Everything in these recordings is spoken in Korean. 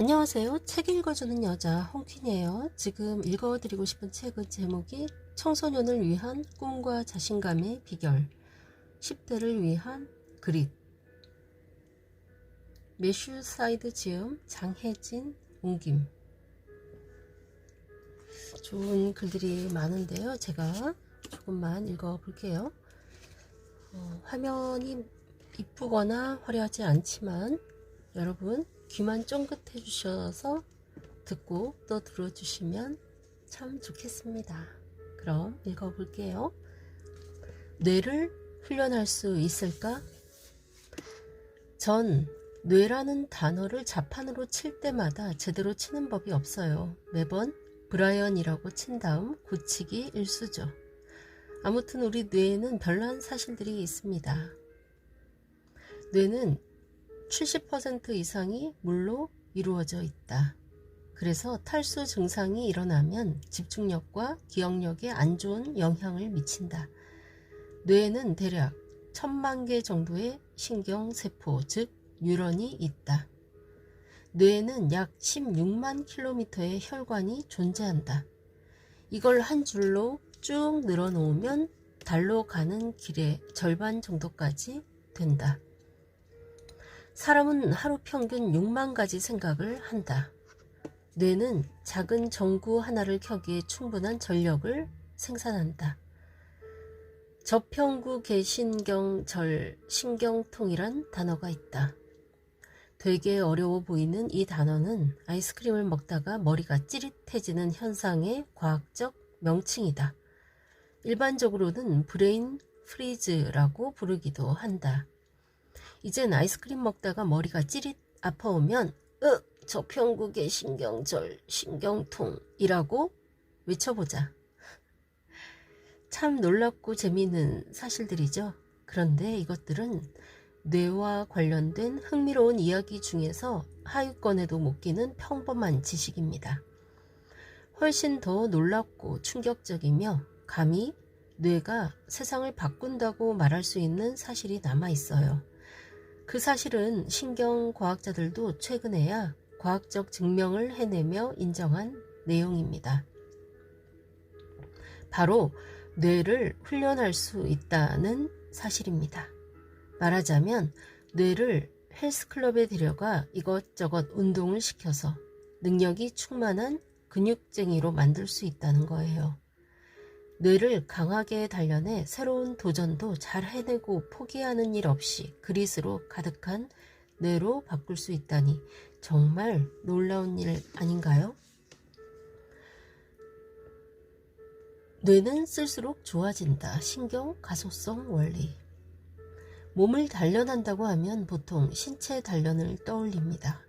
안녕하세요. 책 읽어주는 여자 홍퀸이에요. 지금 읽어드리고 싶은 책의 제목이 청소년을 위한 꿈과 자신감의 비결 10대를 위한 그릿 매슈 사이드 지음 장혜진 옹김 좋은 글들이 많은데요. 제가 조금만 읽어볼게요. 어, 화면이 이쁘거나 화려하지 않지만 여러분 귀만 쫑긋해 주셔서 듣고 또 들어주시면 참 좋겠습니다. 그럼 읽어볼게요. 뇌를 훈련할 수 있을까? 전 뇌라는 단어를 자판으로 칠 때마다 제대로 치는 법이 없어요. 매번 브라이언이라고 친 다음 고치기 일수죠. 아무튼 우리 뇌에는 별난 사실들이 있습니다. 뇌는 70% 이상이 물로 이루어져 있다. 그래서 탈수 증상이 일어나면 집중력과 기억력에 안 좋은 영향을 미친다. 뇌에는 대략 천만 개 정도의 신경세포, 즉 뉴런이 있다. 뇌에는 약 16만 킬로미터의 혈관이 존재한다. 이걸 한 줄로 쭉 늘어놓으면 달로 가는 길의 절반 정도까지 된다. 사람은 하루 평균 6만 가지 생각을 한다. 뇌는 작은 전구 하나를 켜기에 충분한 전력을 생산한다. 저평구 개신경절 신경통이란 단어가 있다. 되게 어려워 보이는 이 단어는 아이스크림을 먹다가 머리가 찌릿해지는 현상의 과학적 명칭이다. 일반적으로는 브레인 프리즈라고 부르기도 한다. 이젠 아이스크림 먹다가 머리가 찌릿 아파오면 으 저평구의 신경절 신경통이라고 외쳐보자. 참 놀랍고 재미있는 사실들이죠. 그런데 이것들은 뇌와 관련된 흥미로운 이야기 중에서 하위권에도 못 끼는 평범한 지식입니다. 훨씬 더 놀랍고 충격적이며 감히 뇌가 세상을 바꾼다고 말할 수 있는 사실이 남아 있어요. 그 사실은 신경 과학자들도 최근에야 과학적 증명을 해내며 인정한 내용입니다. 바로 뇌를 훈련할 수 있다는 사실입니다. 말하자면 뇌를 헬스클럽에 데려가 이것저것 운동을 시켜서 능력이 충만한 근육쟁이로 만들 수 있다는 거예요. 뇌를 강하게 단련해 새로운 도전도 잘 해내고 포기하는 일 없이 그릿으로 가득한 뇌로 바꿀 수 있다니 정말 놀라운 일 아닌가요? 뇌는 쓸수록 좋아진다. 신경 가소성 원리. 몸을 단련한다고 하면 보통 신체 단련을 떠올립니다.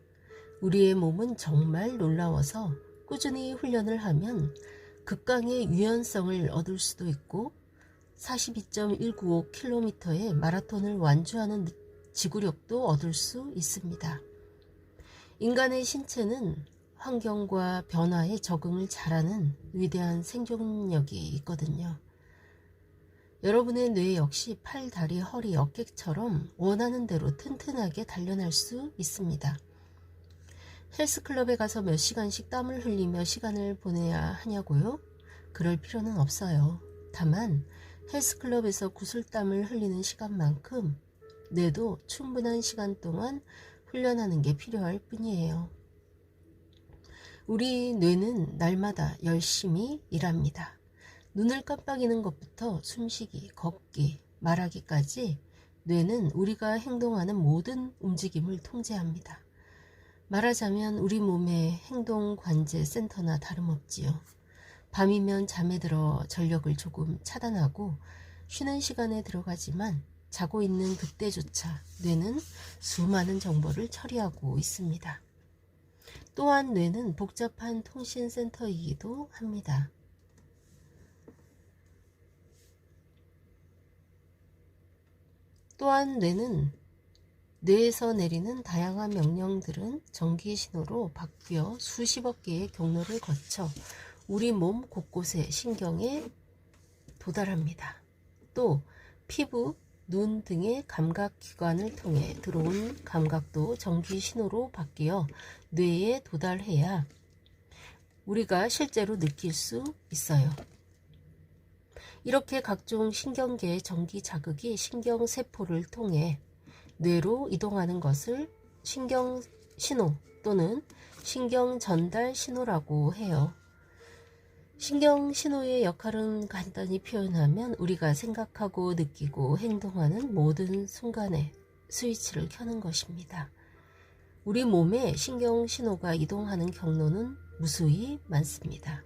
우리의 몸은 정말 놀라워서 꾸준히 훈련을 하면 극강의 유연성을 얻을 수도 있고 42.195km의 마라톤을 완주하는 지구력도 얻을 수 있습니다. 인간의 신체는 환경과 변화에 적응을 잘하는 위대한 생존력이 있거든요. 여러분의 뇌 역시 팔, 다리, 허리, 어깨처럼 원하는 대로 튼튼하게 단련할 수 있습니다. 헬스클럽에 가서 몇 시간씩 땀을 흘리며 시간을 보내야 하냐고요? 그럴 필요는 없어요. 다만 헬스클럽에서 구슬땀을 흘리는 시간만큼 뇌도 충분한 시간 동안 훈련하는 게 필요할 뿐이에요. 우리 뇌는 날마다 열심히 일합니다. 눈을 깜빡이는 것부터 숨쉬기, 걷기, 말하기까지 뇌는 우리가 행동하는 모든 움직임을 통제합니다. 말하자면 우리 몸의 행동 관제 센터나 다름없지요. 밤이면 잠에 들어 전력을 조금 차단하고 쉬는 시간에 들어가지만 자고 있는 그때조차 뇌는 수많은 정보를 처리하고 있습니다. 또한 뇌는 복잡한 통신센터이기도 합니다. 또한 뇌는 뇌에서 내리는 다양한 명령들은 전기 신호로 바뀌어 수십억 개의 경로를 거쳐 우리 몸 곳곳의 신경에 도달합니다. 또 피부, 눈 등의 감각 기관을 통해 들어온 감각도 전기 신호로 바뀌어 뇌에 도달해야 우리가 실제로 느낄 수 있어요. 이렇게 각종 신경계의 전기 자극이 신경세포를 통해 뇌로 이동하는 것을 신경 신호 또는 신경 전달 신호라고 해요. 신경 신호의 역할은 간단히 표현하면 우리가 생각하고 느끼고 행동하는 모든 순간에 스위치를 켜는 것입니다. 우리 몸에 신경 신호가 이동하는 경로는 무수히 많습니다.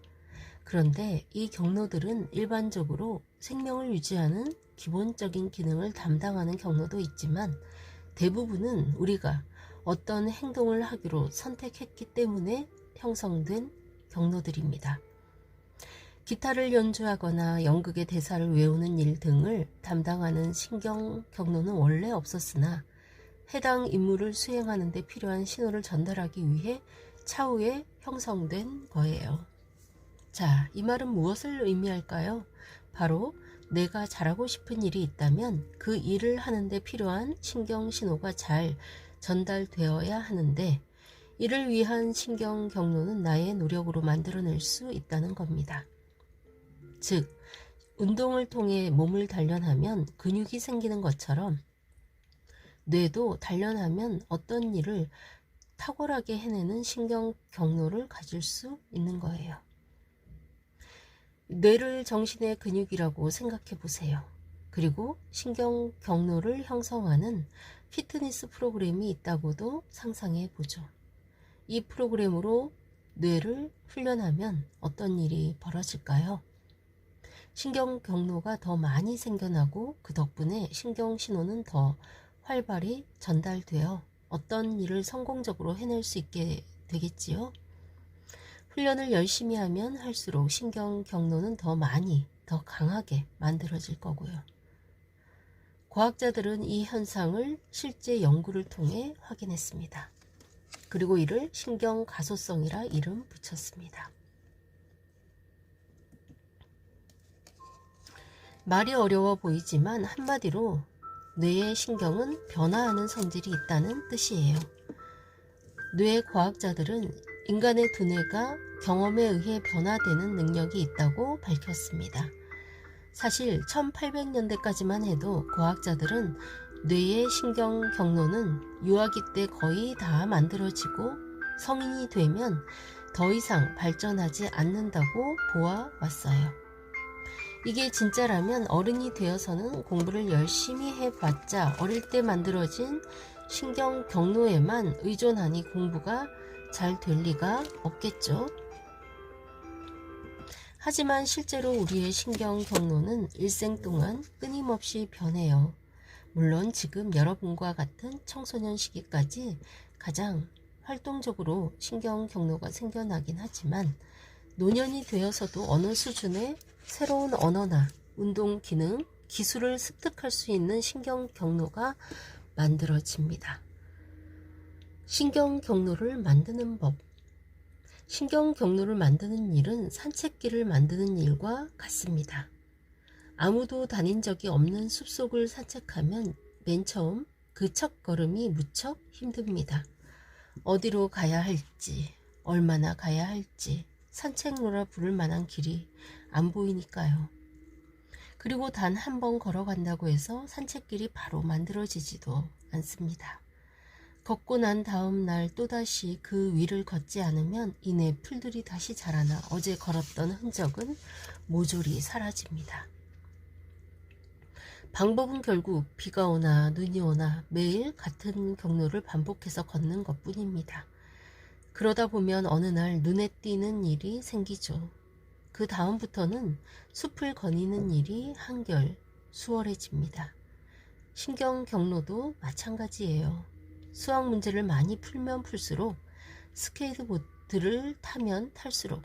그런데 이 경로들은 일반적으로 생명을 유지하는 기본적인 기능을 담당하는 경로도 있지만 대부분은 우리가 어떤 행동을 하기로 선택했기 때문에 형성된 경로들입니다. 기타를 연주하거나 연극의 대사를 외우는 일 등을 담당하는 신경 경로는 원래 없었으나 해당 임무를 수행하는 데 필요한 신호를 전달하기 위해 차후에 형성된 거예요. 자, 이 말은 무엇을 의미할까요? 바로 내가 잘하고 싶은 일이 있다면 그 일을 하는데 필요한 신경 신호가 잘 전달되어야 하는데 이를 위한 신경 경로는 나의 노력으로 만들어낼 수 있다는 겁니다. 즉, 운동을 통해 몸을 단련하면 근육이 생기는 것처럼 뇌도 단련하면 어떤 일을 탁월하게 해내는 신경 경로를 가질 수 있는 거예요. 뇌를 정신의 근육이라고 생각해 보세요. 그리고 신경 경로를 형성하는 피트니스 프로그램이 있다고도 상상해 보죠. 이 프로그램으로 뇌를 훈련하면 어떤 일이 벌어질까요? 신경 경로가 더 많이 생겨나고 그 덕분에 신경 신호는 더 활발히 전달되어 어떤 일을 성공적으로 해낼 수 있게 되겠지요. 훈련을 열심히 하면 할수록 신경 경로는 더 많이, 더 강하게 만들어질 거고요. 과학자들은 이 현상을 실제 연구를 통해 확인했습니다. 그리고 이를 신경 가소성이라 이름 붙였습니다. 말이 어려워 보이지만 한마디로 뇌의 신경은 변화하는 성질이 있다는 뜻이에요. 뇌 과학자들은 인간의 두뇌가 경험에 의해 변화되는 능력이 있다고 밝혔습니다. 사실 1800년대까지만 해도 과학자들은 뇌의 신경 경로는 유아기 때 거의 다 만들어지고 성인이 되면 더 이상 발전하지 않는다고 보아왔어요. 이게 진짜라면 어른이 되어서는 공부를 열심히 해봤자 어릴 때 만들어진 신경 경로에만 의존하니 공부가 잘 될 리가 없겠죠. 하지만 실제로 우리의 신경 경로는 일생 동안 끊임없이 변해요. 물론 지금 여러분과 같은 청소년 시기까지 가장 활동적으로 신경 경로가 생겨나긴 하지만 노년이 되어서도 어느 수준의 새로운 언어나 운동 기능, 기술을 습득할 수 있는 신경 경로가 만들어집니다. 신경 경로를 만드는 법. 신경 경로를 만드는 일은 산책길을 만드는 일과 같습니다. 아무도 다닌 적이 없는 숲속을 산책하면 맨 처음 그 첫 걸음이 무척 힘듭니다. 어디로 가야 할지, 얼마나 가야 할지, 산책로라 부를 만한 길이 안 보이니까요. 그리고 단 한 번 걸어간다고 해서 산책길이 바로 만들어지지도 않습니다. 걷고 난 다음 날 또다시 그 위를 걷지 않으면 이내 풀들이 다시 자라나 어제 걸었던 흔적은 모조리 사라집니다. 방법은 결국 비가 오나 눈이 오나 매일 같은 경로를 반복해서 걷는 것 뿐입니다. 그러다 보면 어느 날 눈에 띄는 일이 생기죠. 그 다음부터는 숲을 거니는 일이 한결 수월해집니다. 신경 경로도 마찬가지예요. 수학 문제를 많이 풀면 풀수록 스케이트보드를 타면 탈수록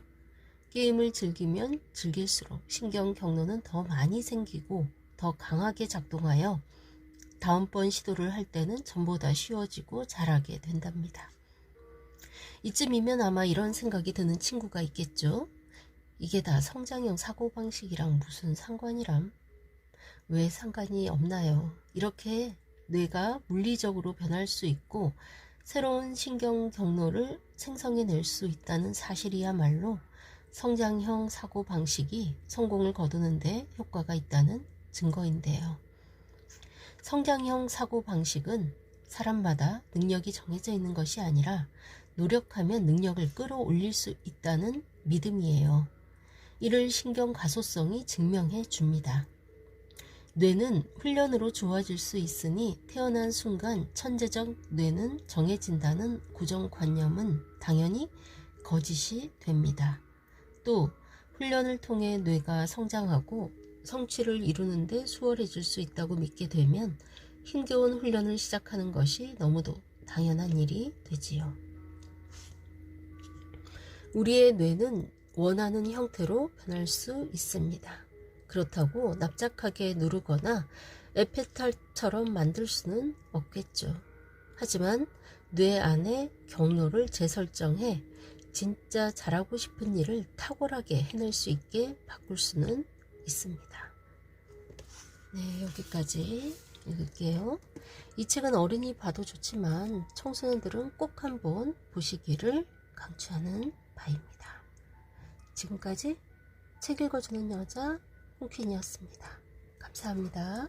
게임을 즐기면 즐길수록 신경 경로는 더 많이 생기고 더 강하게 작동하여 다음번 시도를 할 때는 전보다 쉬워지고 잘하게 된답니다. 이쯤이면 아마 이런 생각이 드는 친구가 있겠죠. 이게 다 성장형 사고방식이랑 무슨 상관이람? 왜 상관이 없나요? 이렇게 뇌가 물리적으로 변할 수 있고 새로운 신경 경로를 생성해낼 수 있다는 사실이야말로 성장형 사고 방식이 성공을 거두는데 효과가 있다는 증거인데요. 성장형 사고 방식은 사람마다 능력이 정해져 있는 것이 아니라 노력하면 능력을 끌어올릴 수 있다는 믿음이에요. 이를 신경 가소성이 증명해 줍니다. 뇌는 훈련으로 좋아질 수 있으니 태어난 순간 천재적 뇌는 정해진다는 고정관념은 당연히 거짓이 됩니다. 또 훈련을 통해 뇌가 성장하고 성취를 이루는데 수월해질 수 있다고 믿게 되면 힘겨운 훈련을 시작하는 것이 너무도 당연한 일이 되지요. 우리의 뇌는 원하는 형태로 변할 수 있습니다. 그렇다고 납작하게 누르거나 에페탈처럼 만들 수는 없겠죠. 하지만 뇌 안에 경로를 재설정해 진짜 잘하고 싶은 일을 탁월하게 해낼 수 있게 바꿀 수는 있습니다. 네, 여기까지 읽을게요. 이 책은 어린이 봐도 좋지만 청소년들은 꼭 한번 보시기를 강추하는 바입니다. 지금까지 책 읽어주는 여자 홍퀸이었습니다. 감사합니다.